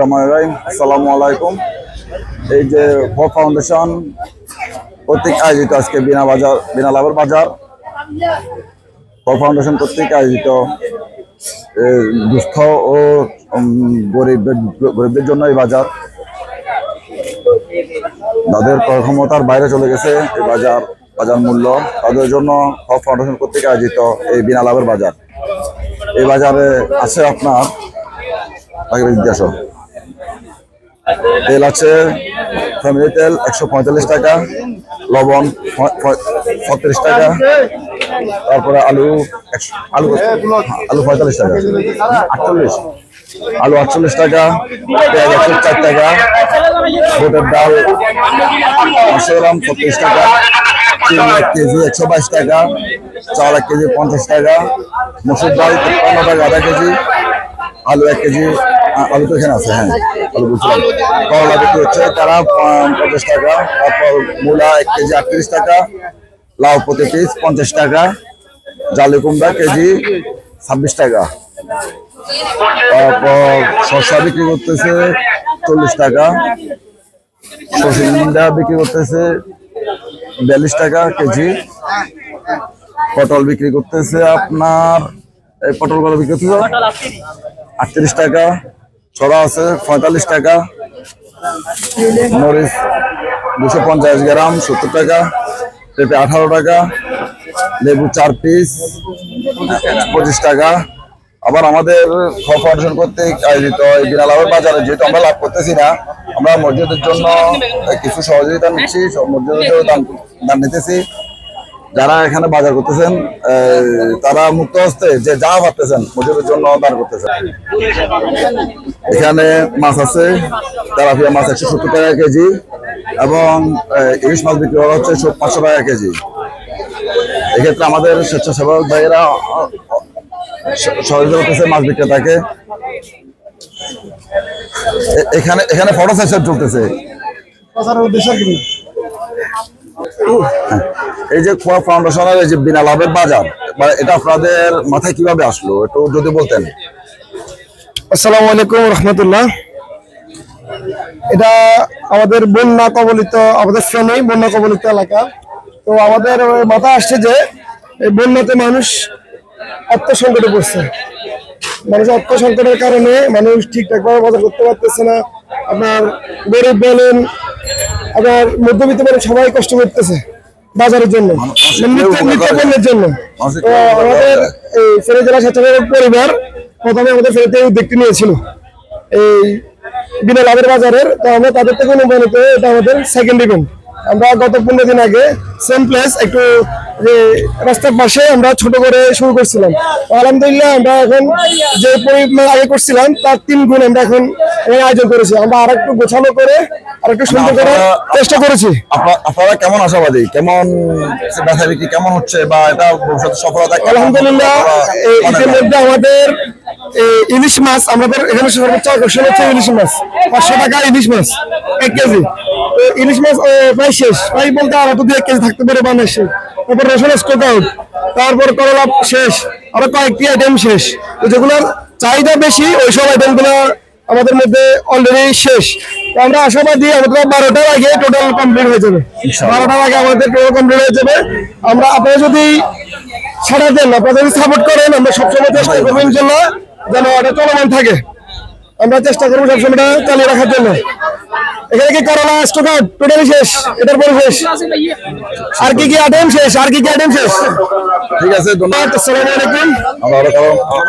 রহমানির রহিম। আসসালামু আলাইকুম। এই যে হক ফাউন্ডেশন কর্তৃক আয়োজিত বিনা বাজার, বিনা লাভের বাজার। ফাউন্ডেশন আয়োজিত ও গরিবদের জন্য এই বাজার। তাদের ক্ষমতার বাইরে চলে গেছে এই বাজার বাজার মূল্য। তাদের জন্য ফাউন্ডেশন কর্তৃক আয়োজিত এই বিনা লাভের বাজার। এই বাজারে আছে আপনার প্রাকৃতিক গ্যাস তেল আছে ফ্যামিলি তেল, একশো পঁয়তাল্লিশ টাকা, লবণ ছত্রিশ টাকা, তারপরে আলু আলু আলু পঁয়তাল্লিশ টাকা। আটচল্লিশ। আলু আটচল্লিশ টাকা, পেঁয়াজ একশো চার টাকা, বুটের ডাল পাঁচশো গ্রাম, ছত্রিশ টাকা চিনি এক কেজি একশো বাইশ টাকা, চাল এক কেজি পঞ্চাশ টাকা, মসুর ডাল তিপ্পান্ন টাকা আধা কেজি, আলু এক কেজি আলু তো এখানে আছে হ্যাঁ। আলু বুঝলাম করলা বিক্রি হচ্ছে, তারা পঞ্চাশ টাকা, তারপর মূলা এক কেজি আটত্রিশ টাকা, লাউ প্রতি পিস পঞ্চাশ টাকা, জালি কুমড়া কেজি ছাব্বিশ টাকা। তারপর শসা বিক্রি করতেছে চল্লিশ টাকা সসিন্দা বিক্রি করতেছে বিয়াল্লিশ টাকা কেজি। পটল বিক্রি করতেছে আপনার, এই পটলগুলো বিক্রি করতেছে আটত্রিশ টাকা। ছড়া আছে, পঁয়তাল্লিশ টাকা। মরিচ দুশো পঞ্চাশ গ্রাম, সত্তর টাকা। পেঁপে আঠারো টাকা। লেবু চার পিস পঁচিশ টাকা। আবার আমাদের ফাউন্ডেশন করতে আয়োজিত এই বিনা লাভের বাজারে, যেহেতু আমরা লাভ করতেছি না, আমরা মসজিদের জন্য কিছু সহযোগিতা নিচ্ছি মসজিদের দান নিতেছি। যারা এখানে বাজার করতেছেন তারা মুক্ত হস্তে যে যা ভাবতেছেন মজুরের জন্য দান করতেছেন। এখানে মাছ আছে তেলাপিয়া মাছ একশো সত্তর টাকা কেজি এবং ইলিশ মাছ বিক্রি করা হচ্ছে পাঁচশো টাকা কেজি। এক্ষেত্রে আমাদের স্বেচ্ছাসেবক ভাইয়েরা সহযোগিতা করতেছে মাছ বিক্রেতাকে। এখানে এখানে ফটো সেশন চলতেছে। এই যে খোয়া ফাউন্ডেশনের এই যে বিনা লাভের বাজার বা এটা আপনাদের মাথায় কীভাবে আসলো? একটু যদি বলতেন। আসসালামু আলাইকুম রহমতুল্লাহ। এটা আমাদের বন্যা কবলিত, আমাদের ফেনী বন্যা কবলিত এলাকা। তো আমাদের মাথায় আসছে যে এই বন্যাতে মানুষ অর্থ সংকটে পড়ছে। মানুষ অর্থ সংকটের কারণে মানুষ ঠিকঠাকভাবে বাজার করতে পারতেছে না। আপনার গরিব বলেন আপনার মধ্যবিত্ত বলেন সবাই কষ্ট করতেছে। বাজারের জন্য নিত্য- নিত্য জন্য। আমাদের এই ফেরি জেলা স্বেচ্ছাসেবক পরিবার প্রথমে আমাদের ফেরিতে উদ্যোগটি নিয়েছিল। এই বিনা লাভের বাজারের তো আমরা তাদের থেকে অনুপ্রাণিত এটা আমাদের সেকেন্ড ইভেন্ট আমরা গত পনেরো দিন আগে সেম প্লেস একটু যে রাস্তার পাশে আমরা ছোট করে শুরু করছিলাম। আলহামদুলিল্লাহ আমরা এখন যে পরিমাণ আগে করছিলাম তার তিন গুণ আমরা এখন আয়োজন করেছি। আমরা আর একটু গোছানো করে আর একটু সুন্দর করে চেষ্টা করেছি। আপনা- আপনারা কেমন আশাবাদী? কেমন ব্যথা বিক্রি কেমন হচ্ছে বা এটা ভবিষ্যতে সফলতা আলহামদুলিল্লাহ মনে ইতিমধ্যে আমাদের এই ইলিশ মাছ আমাদের এখানে সর্বোচ্চ আকর্ষণ হচ্ছে ইলিশ মাছ। পাঁচশো টাকা ইলিশ মাছ এক কেজি। ইলিশ মাছ প্রায় শেষ। প্রায় বলতে আর দু এক কেজি থাকতে পারে বানের শেষ তারপর রসুন স্টক আউট তারপর করলা শেষ। আরও কয়েকটি আইটেম শেষ। তো যেগুলোর চাহিদা বেশি ওই সব আইটেমগুলো আমাদের মধ্যে অলরেডি শেষ। তো আমরা আশাবাদী আমাদের বারোটার আগে টোটাল কমপ্লিট হয়ে যাবে। বারোটার আগে আমাদের টোটাল কমপ্লিট হয়ে যাবে। আমরা আপনারা যদি সারা দেন আপনারা যদি সাপোর্ট করেন আমরা সবসময় চেষ্টা করব ইনশাল্লাহ যেন এটা চলমান থাকে। আমরা চেষ্টা করব সবসময় এটা চালিয়ে রাখার জন্য। এখানে কি টোটালি শেষ এটার পরে শেষ। আর কি কি আইটেম শেষ আর কি কি আইটেম শেষ? ঠিক আছে ধন্যবাদ। আসসালামু আলাইকুম। আমরা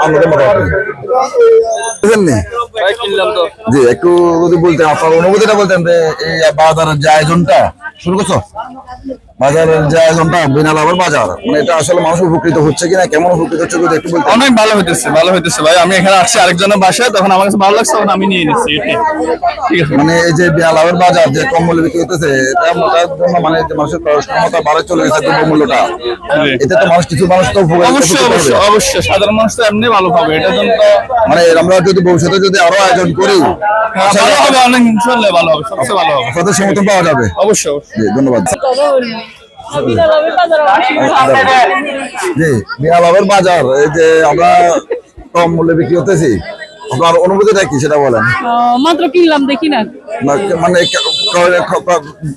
আমাদের বুঝলেননি? জি একটু যদি বলতেন আপনার অনুভূতিটা বলতেন যে এই বাজারের যে আয়োজনটা শুরু করছ? বাজারের যে আয়োজনটা বিনা লাভের বাজার। মানে এটা আসলে মানুষ উপকৃত হচ্ছে কিনা কেমন উপকৃত হচ্ছে যদি একটু বলতেন। অনেক ভালো হইতেছে ভালো হইতেছে ভাই। আমি এখানে আসছি আরেকজনের বাসায় তখন আমার কাছে ভালো লাগছে তখন আমি নিয়ে নিচ্ছি ঠিক আছে। মানে এই যে বিনা লাভের বাজার যে কম মূল্যে বিক্রি হতেছে এটা মোটার জন্য মানে যে মানুষের ক্ষমতা বাড়ে চলে গেছে দ্রব্য মূল্যটা। এতে তো মানুষ কিছু মানুষ তো অবশ্যই অবশ্যই অবশ্যই। সাধারণ মানুষ তো এমনি ভালো পাবে এটার জন্য তো মানে আমরা যদি ভবিষ্যতে যদি আরও আয়োজন করি হ্যাঁ, ভালো হবে অনেক ইনশাল্লাহ ভালো হবে সবচেয়ে ভালো হবে। সমর্থন পাওয়া যাবে। অবশ্যই অবশ্যই। ধন্যবাদ। জি বাজার এই যে আমরা কম মূল্যে বিক্রি করতেছি। আপনার অনুভূতিটা কি সেটা বলেন? মাত্র কিনলাম দেখি না। মানে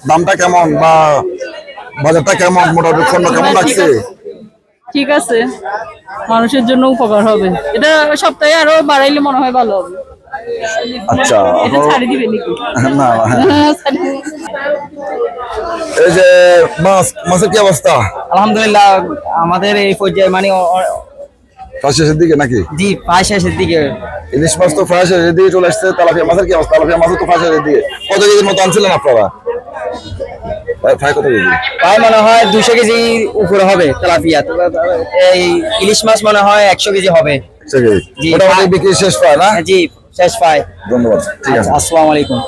দামটা কেমন বা বাজারটা কেমন? মোটামুটি পণ্য কেমন লাগছে? ঠিক আছে। মানুষের জন্য উপকার হবে। এটা সপ্তাহে আরও বাড়াইলে মনে হয় ভালো হবে। আচ্ছা এটা ছাড়ি দিবে নাকি? না হ্যাঁ। এই যে মাছ মাছের কি অবস্থা? আলহামদুলিল্লাহ আমাদের এই পর্যায়ে মানে শেষের দিকে নাকি? জি প্রায় শেষের দিকে। ইলিশ মাছ তো প্রায় শেষের দিকে চলে আসছে তালাপিয়া মাছের কি অবস্থা? তালাপিয়া মাছ তো প্রায় শেষের দিকে। কত কেজির মতো আনছিলেন আপনারা? প্রায়- প্রায় কত কেজি? প্রায় মনে হয় দুশো কেজি উপরে হবে তেলাপিয়া। এই ইলিশ মাছ মনে হয় একশো কেজি হবে। একশো কেজি। মোটামুটি বিক্রি শেষ পায় না? জি শেষ পায়। ধন্যবাদ। ঠিক আছে। আসসালামু আলাইকুম।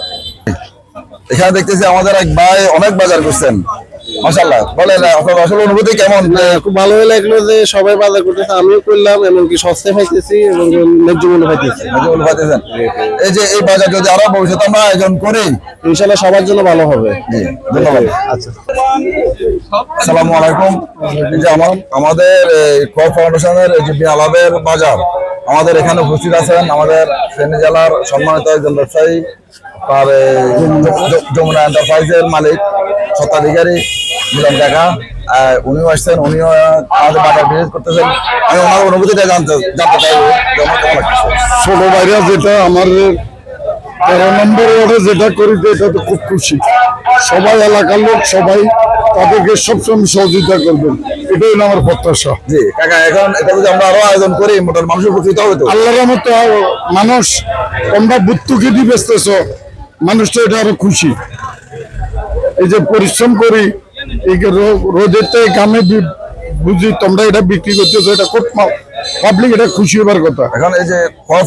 এখানে দেখতেছি আমাদের এক ভাই অনেক বাজার করছেন। মাশাল্লাহ বলেন আপনার আসলে অনুভূতি কেমন? খুব ভালো লাগল যে সবাই বাজার করতেছে আমিও করলাম এমনকি সস্তায় পাইতেছি এবং ন্যায্য মূল্য পাইতেছি। নাজমুল পাইতেছেন। এই যে এই বাজার যদি আরও ভবিষ্যতে আমরা আয়োজন করি ইনশাল্লাহ সবার জন্য ভালো হবে। ধন্যবাদ। আচ্ছা। আসসালামু আলাইকুম। যে আমার আমাদের কর ফাউন্ডেশনের এই যে বিয়ালাবের বাজার আমাদের এখানে উপস্থিত আছেন আমাদের ফেনী জেলার সম্মানিত একজন ব্যবসায়ী য- যমুনা এন্টারপ্রাইজের মালিক স্বত্বাধিকারী মিলন আহ, উনিও আসছেন উনিও আমাদের বাজার ভিজিট করতেছেন। আমি ওনার অনুভূতিটা জানতে জানতে চাইব ছোট ভাইরা যেটা আমার তেরো নম্বর ওয়ার্ডে যেটা করি যে এটাতে খুব খুশি। সবাই এলাকার লোক সবাই তাদেরকে সবসময় সহযোগিতা করবেন। এটাই হলো আমার প্রত্যাশা। জি কাকা এখন এটা যদি আমরা আরও আয়োজন করি মোটার মানুষের উপকৃত হবে তো? আল্লাহর মতো মানুষ তোমরা বুত্তুকে দিয়ে বেচতেছ মানুষ তো এটা আরও খুশি। এই যে পরিশ্রম করি এই রোদের থেকে কামে বুঝি তোমরা এটা বিক্রি করতেছো এটা খুব পাবলিক এটা খুশি হবার কথা। এখন এই যে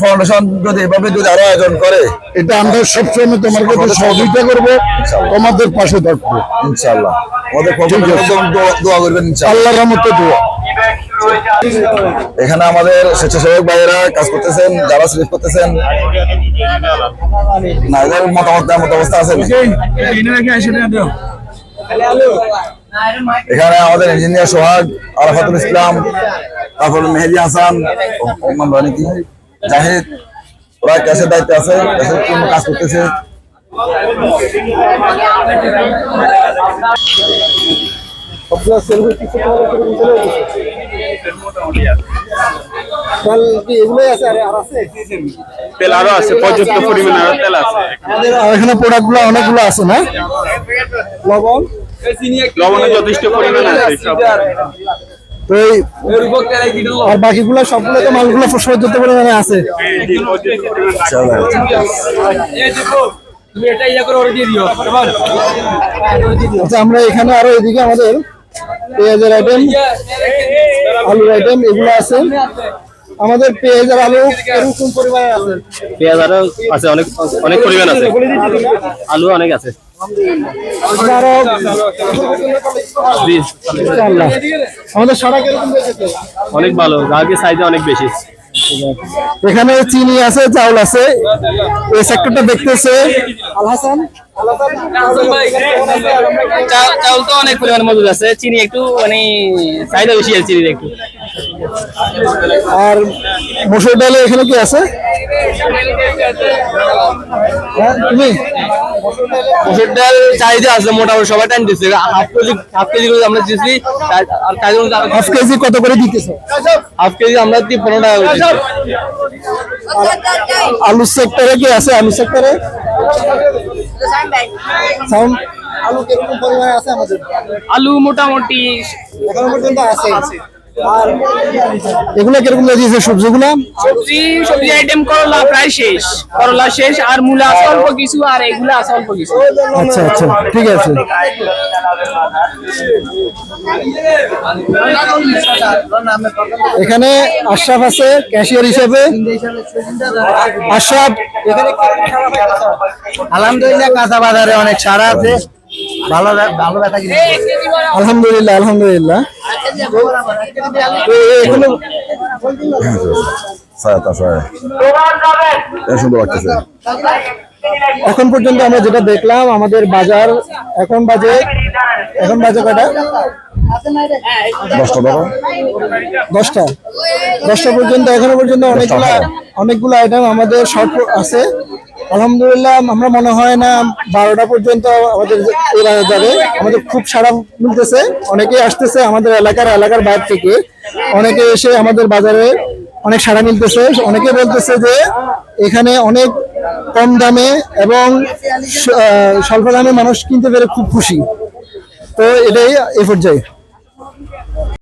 ফাউন্ডেশন যদি এভাবে যদি আরও আয়োজন করে এটা আমরা সবসময় তোমার কাছে সহযোগিতা করব তোমাদের পাশে থাকব। ইনশাআল্লাহ। আমাদের দোয়া- করবেন আল্লাহর রহমতে দোয়া। এখানে আমাদের স্বেচ্ছাসেবক ভাইয়েরা কাজ করতেছেন যারা স্লিপ করতেছেন। না এদের মতামত মতো অবস্থা আছে এখানে আমাদের ইঞ্জিনিয়ার সোহাগ আরাফাতুল ইসলাম তারপর মেহেদি হাসান ও- ওর নাম জানি কি? জাহিদ ওরা ক্যাশের দায়িত্বে আছে ক্যাশের টিম কাজ করতেছে। এগুলোই আছে? আর আর আছে? তেল আরও আছে পর্যাপ্ত পরিমাণে আরও তেল আছে। আমাদের এখানে প্রোডাক্টগুলো অনেকগুলো আছে না? লবণ? লবণের যথেষ্ট পরিমাণে আছে এই আর বাকিগুলো সবগুলো তো মালগুলো পর্যাপ্ত পরিমাণে আছে। আচ্ছা আমরা এখানে আরও এদিকে আমাদের পেঁয়াজের আইটেম আলুর আইটেম এগুলো আছে। আমাদের পেঁয়াজ আর আলু এরকম পরিমাণে আছে। পেঁয়াজ আরও আছে অনেক অনেক পরিমাণ আছে। আলু অনেক আছে। আমাদের সারা কীরকম অনেক ভালো গ্রাহকের চাহিদা অনেক বেশি। এখানে চিনি আছে চাউল আছে। এই সেক্টরটা দেখতেছে। আল হাসান? চাউল তো অনেক পরিমাণে মজুদ আছে। চিনি একটু মানে চাহিদা বেশি আছে চিনির একটু। আর মসুর ডালে এখানে কি আছে? হ্যাঁ, তুমি? মসুর ডাল চাহিদা আছে মোটামুটি সবাই টাইম দিচ্ছে। হাফ কেজি হাফ কেজি করে আমরা দিচ্ছি আর চাহিদা অনুযায়ী হাফ কেজি কত করে দিতেছে? হাফ কেজি আমরা দিই পনেরো টাকা করে। আলু সেক্টরে কি আছে? আলু সেক্টরে সাউন্ড আলু কীরকম পরিমাণে আছে আমাদের? আলু মোটামুটি এখনও পর্যন্ত আছে। এগুলো কীরকম দিয়েছে সবজিগুলো? সবজি সবজি আইটেম করলা প্রায় শেষ। করলা শেষ আর মূলা আছে অল্প কিছু আর এগুলো আছে অল্প কিছু। আচ্ছা আচ্ছা ঠিক আছে। এখানে আশরাফ আছে ক্যাশিয়ার হিসেবে। আশরাফ এখানে আলহামদুলিল্লাহ কাঁচা বাজারে অনেক সারা আছে। ভালো ভালো ব্যথা আলহামদুলিল্লাহ আলহামদুলিল্লাহ। এগুলো এখন পর্যন্ত আমরা যেটা দেখলাম আমাদের বাজার এখন বাজে এখন বাজে কটা দশটা ধরো দশটা। দশটা পর্যন্ত এখনও পর্যন্ত অনেকগুলা অনেকগুলো আইটেম আমাদের শর্ট আছে। আলহামদুলিল্লাহ, আমরা মনে হয় না বারোটা পর্যন্ত আমাদের এরা যাবে। আমাদের খুব সারা মিলতেছে, অনেকেই আসতেছে আমাদের এলাকার এলাকার বাইরে থেকে। অনেকে এসে আমাদের বাজারে অনেক সাড়া মিলতেছে। অনেকে বলতেছে যে এখানে অনেক কম দামে এবং স্বল্প দামে মানুষ কিনতে পেরে খুব খুশি। তো এটাই এ পর্যায়ে।